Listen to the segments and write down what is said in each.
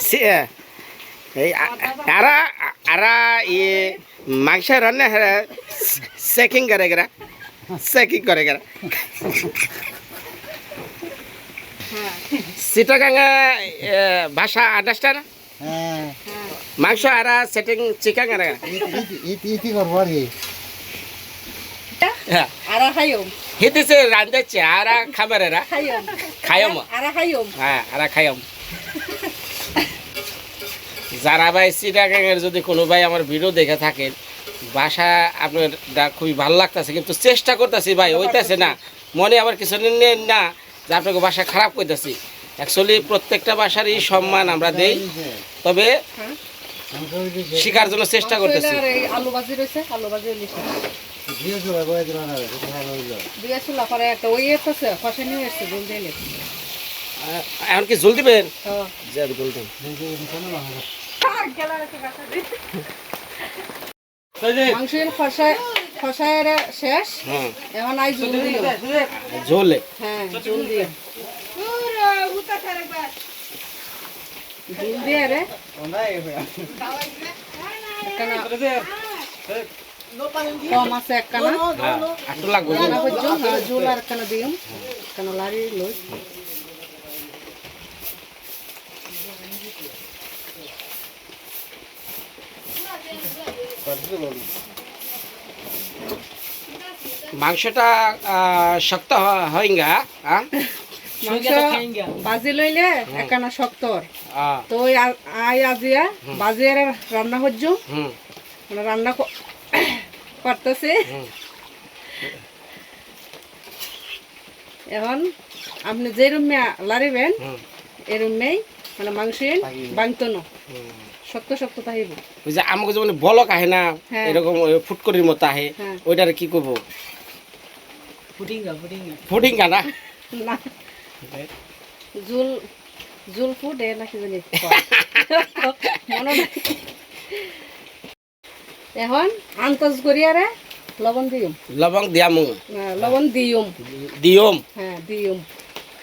সে- এই আ- আরা আরা ये মাংস রান্না है গেরা চেকিং করে গেরা। সিটাগাঙ্গা ভাষা আন্ডারস্ট্যান্ড হ্যাঁ। মাংস আরা সেটিং চিকেন করে ইতি করব আর কি। হ্যাঁ। Ara hayom. আরা. খায়ম. হ্যাঁ আরা খাইম যারা ভাই সিটাগাঙের যদি কোনো ভাই আমার ভিডিও দেখে থাকেন। বাসা আপনার দা- খুবই ভালো লাগতেছে কিন্তু চেষ্টা করতেছি ভাই ওইটাছে না। মনে আবার কিছু না যে আপনাকে বাসা খারাপ করতেছি অ্যাকচুয়ালি প্রত্যেকটা বাসারই সম্মান আমরা দেই। তবে শিকার জন্য চেষ্টা করতেছি। আলু ভাজি রয়েছে আলু ভাজি দিল দুল দিলে এখন কি জল দিবেন? হ্যাঁ। জল দিন মাংসের খসায় শেষ। এখন আই জুল দিও ঝোলে হ্যাঁ জুল দিও জুল দিয়ে রে। একখানা কম আছে একখানা। একটু লাগবে। জল। হ্যাঁ আর একখানা দিও একখানা লাড়ি লই। মাংসটা আহ, শক্ত হ- হয়ঙ্গা হ্যাঁ বাজি লইলে একখানা শক্তর তো আই আজিয়া বাজিয়ে রান্না করছ মানে রান্না ক- করতেছে এখন আপনি যে রুমে লারিবেন এই রুমেই মানে মাংস বাংতো না। শক্ত শক্ত তাহিব ওই যে আমাকে যেমন বলক আহে না হ্যাঁ। এরকম ফুটকরির মতো আহে হ্যাঁ। ওইটারে কি করব? ফুটিঙ্গা না? না। জুল জুল ফুড এ নাকি জানি। মনে। এখন আন্তজ করিয়ারে লবণ দিম লবং দিয়ামু লবণ দিম দিয়ম হ্যাঁ দিম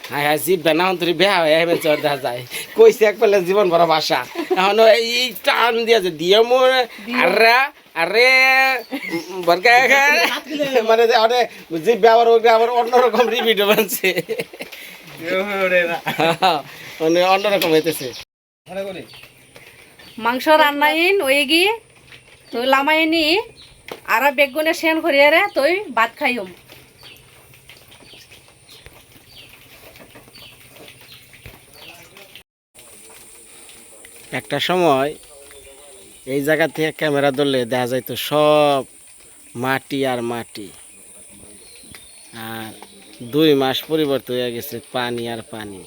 হ্যাঁ হ্যাঁ জিপ বেনা অন্তরি বেহা হয়ে চর দেখা যায় কইছে এক পেলে জীবন বড় ভাষা এখন এই টান দিয়া যে দিয়মু আরে আরে বরকা মানে অনেক জিপ ব্যবহার ওকে আবার অন্যরকম রিপিট বানছে মানে অন্যরকম হইতেছে মাংস রান্নাইন ওই গিয়ে তুই লামাইনি আর বেগুনে সেন করিয়ারে তুই ভাত খাইম একটা সময় এই জায়গা থেকে ক্যামেরা ধরলে দেখা যাইতো সব মাটি আর মাটি। আর দুই মাস পরিবর্তন হয়ে গেছে পানি আর পানি।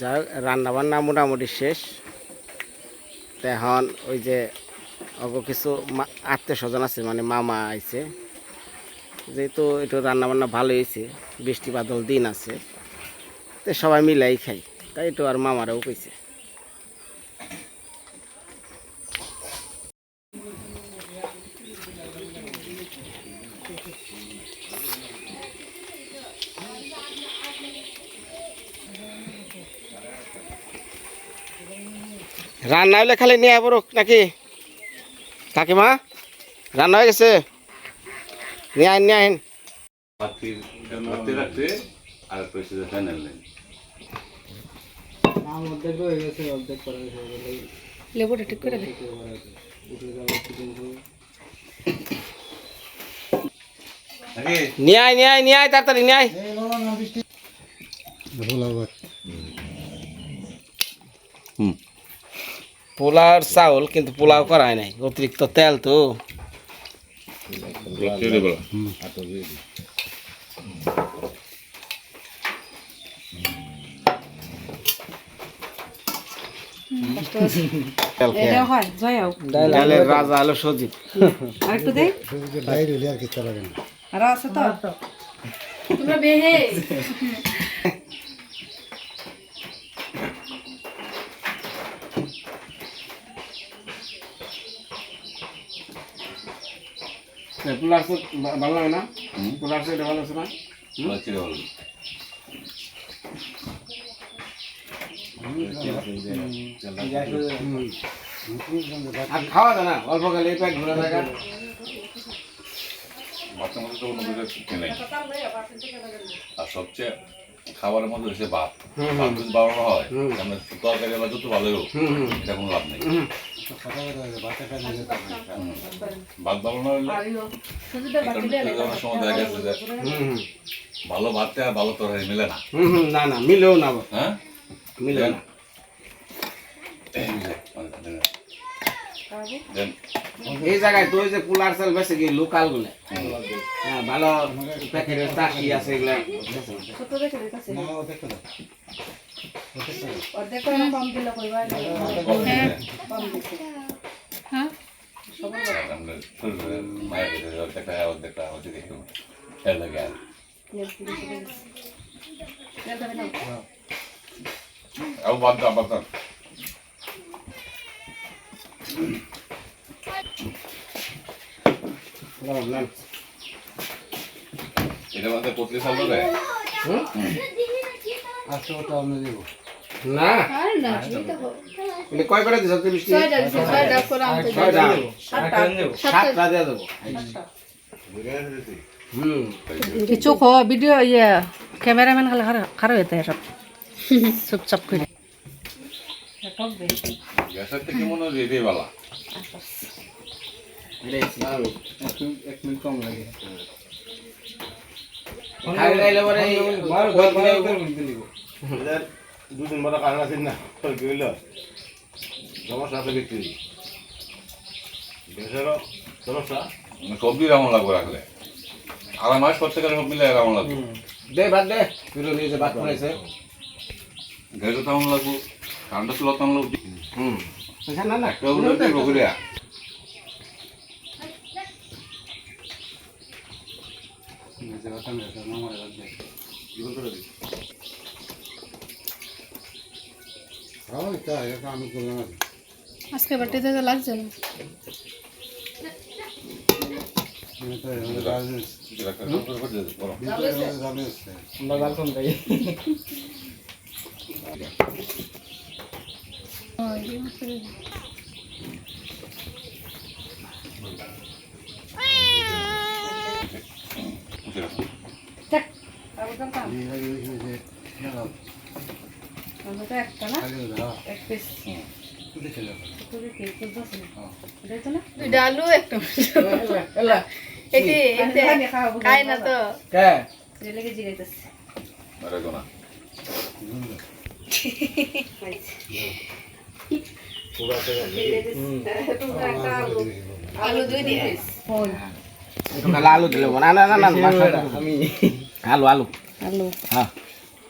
যা রান্নাবান্না মোটামুটি শেষ। এখন ওই যে অগ কিছু আত্মীয় স্বজন আছে মানে মামা আইছে। যেহেতু একটু রান্নাবান্না ভালো হয়েছে, বৃষ্টি বাদল দিন আছে। তো সবাই মিলাই খাই। তাই একটু আর মামারাও কইছে। রান্না হলে খালি নিয়ে পড়ুক নাকি? কাকিমা রান্না হয়ে গেছে? নিয়ে আইন নিয়ে আইন। লেবুটা ঠিক করে দে। নিয়ে আয় নিয়ে আয় নিয়ে আয় তাড়াতাড়ি নিয়ে আয়। হুম। পোলাওর চাউল কিন্তু পোলাও করা হয় নাই অতিরিক্ত তেল তো। চলে ডালের রাজা হলো সজিব আর বাইরে না। আর আছে তো? তোমরা বেহে। পুলার ভালো লাগে না? ভালো আছে না? ভালো। আর খাওয়া যায় না অল্প খেলে পেট ভরে থাকা। মাছের মধ্যে তো কোনো কিছু নেই। আর সবচেয়ে খাবারের মধ্যে হচ্ছে ভাত। হুম, ভাত যদি বাড়ানো হয় তরকারি আবার যত ভালোই হোক এটা কোনো লাভ নেই। ভাত হলে? যে হুম হুম। ভালো ভাতটা আর ভালো তরকারি মিলে না। না না মিলেও না হ্যাঁ? মিলে না। এই জায়গায় তো যে কুলার চাল বেশি কি লোকালগুলো হ্যাঁ ভালো প্যাকেটের চাষি আছে এগুলা। ছোট দেখে দিতেছে না, ও দেখতে দাও। ও দেখতে দাও। অর্ধেক করে কম দিলে কইবা কম দিছে হ্যাঁ সবার আর আমরা শরীরের মায়ের কাছে অর্ধেকটা লাগে না? এটা কয় করে দিছ? তুই সাতটা দিয়ে দেবো। হুম। চোখ ভিডিও ইয়ে ক্যামেরাম্যান খালি খারাপ হইতে সব। চুপচাপ করে। টকবে গ্যাসের থেকে মনে হয় এটাই ভালো খাই লাইলে পরে দুদিন বড় কারণ আছে না গেল সমস্যা আছে বিক্রি। দেশেরও সমস্যা। মানে সবজি রামন লাগবে রাখলে। আড়াই মাস করতে গেলে সব মিলে রামন লাগবে। দে বাদ দে তুই নিজে বাদ করেছে গ্যাসও তেমন লাগবে ঠান্ডা চুলা তেমন লাগবে। হুম। না না। কেউ বলে বকুরিয়া নিজে কথা নিয়ে যেতে হবে, আমার রাখবে। হ্যাঁ, তাই, এটা আমি করলাম আর কি। আজকে বাটিতে তো লাগছে না আমি তো এভাবে রাজনীতি- যেটা করে করে করে দিতে বলো। কিন্তু এভাবে রাজনীতি আছে। আমরা বাদ কম খাই যেটা- এই আগে ওই যে- যে, না, আমি তো একটা না আগে ওই যে, হ্যাঁ, এক পিস তুই চলে যা। তুই কি করছিস হ্যাঁ। দেখো না ডালু একটা খাই না তো। কে? জিগাইতেছে। আরে আলু। দুই দিয়ে। আলু দিলে না না না না আমি। আলু আলু। আলু। হ্যাঁ।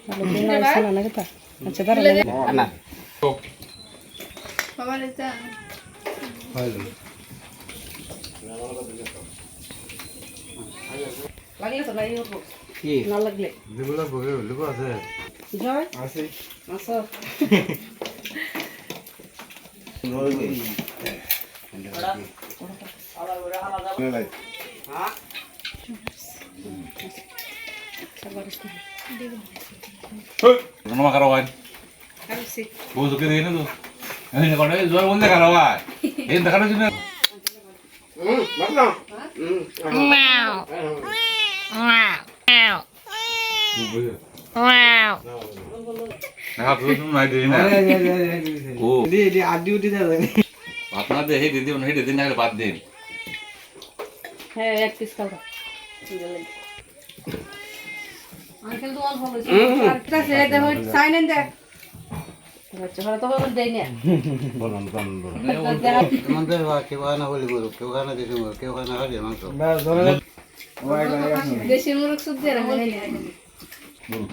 আলু দিন আছে নাকি তা? আচ্ছা দাঁড়া না বাবার এটা হয় লাগলে তো নাই হব কি? না লাগলে। যেগুলো বগে ওগুলো আছে। জয়। আছে। আসো কোনো খারাপ হয় খাইছি বউ তোকে দিয়ে না তো এই করে জোর বলতে খারাপ হয় এই দেখানোর জন্য হুম বাদ না হুম দেখা তো তুমি নাই দিই না ও দি দি আদি উঠি দে ভাত না দে হে দিদি হে দিদি না বাদ দিন হ্যাঁ এক পিস খাও আঙ্কেল তো অল্প হয়েছে আর কিটা সে দেখো সাইন এন দে আচ্ছা ভালো তো বল দেই না বললাম বললাম বললাম আমাদের বা কেউ খায় না বলি গরু, কেউ খায় না দেশি মুরগ, কেউ খায় না হাঁসের মাংস। দেশি মুরগ সুদ দিয়ে রাখা নেই হুম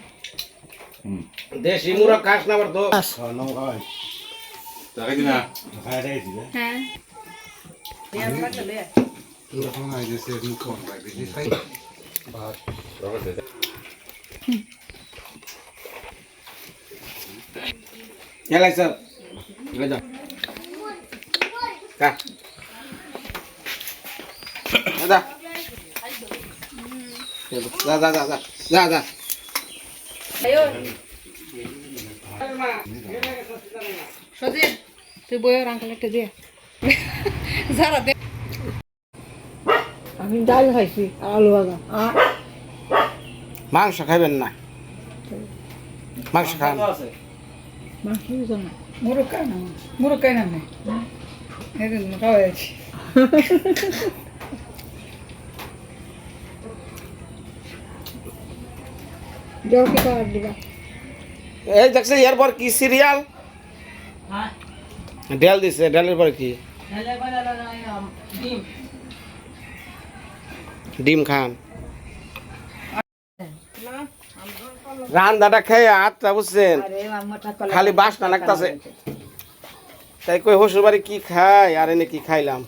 দেশি মুরগ খাস না আবার তো খাওয়া নাম খাওয়াই তাকে দিনা খাই রাখছি রে হ্যাঁ ইয়ার পাটা লে এরকম আইসে কম ভাই বেশি খাই ভাত এলাই স্যার এলাই যান দাদা। যা যা যা যা যা যা। সজিব তুই বইয়ের আঙ্কেল একটা দিয়ে যারা আমি ডাল খাইছি আর আলু ভাজা। মাংস খাইবেন না? মাংস খান। মাছ বুঝো না। মুরুখ খাই না? মুরুখ খাই না আমি? এদিন খাওয়া যাচ্ছি জল কি খাবার দিবা এই দেখছে এরপর কি সিরিয়াল? ডাল দিছে ডালের পর কি? ডিম খান। রান দাদা খেয়ে আটটা বুঝছেন। খালি বাসনা লাগতেছে। তাই কই হসুর বাড়ি কি খাই আর এনে কি খাইলাম?